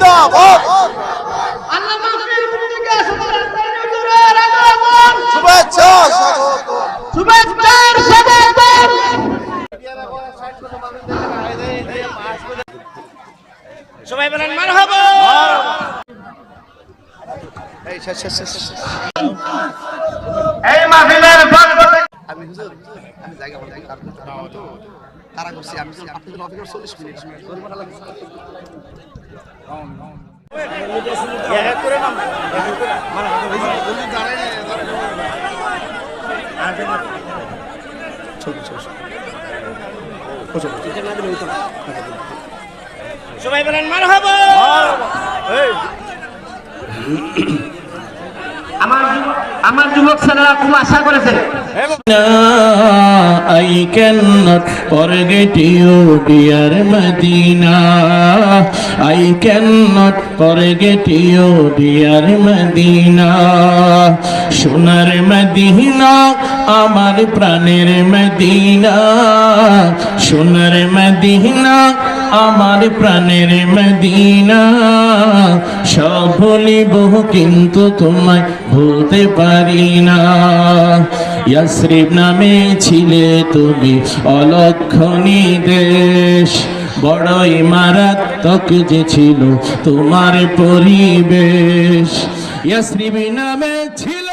জিন্দাবাদ। শুভেচ্ছা স্বাগত। শুভেচ্ছার স্বাগতম সবাই বলেন মারহাবা। এই মাহফিলের পক্ষ থেকে আমি হুজুর আমি জায়গা বলতে আপনি তো। তারা করছি? আমি অপেক্ষা চল্লিশ মিনিট জরিমানা লাগছে সবাই বলেন আমার যুবক ছেলেরা খুব আশা করেছে। I cannot forget you, dear Medina. I cannot forget you, dear Medina. সোনার মদিনা আমার প্রাণের মদিনা সোনার মদিনা আমার প্রাণের মদিনা সব ভুলিব কিন্তু তোমায় ভুলতে পারি না ইয়াসরিব নামে ছিলে তুমি অলক্ষণী দেশ। বড়ই মারাত্মক যে ছিল তোমার পরিবেশ। ইয়াসরিব নামে ছিল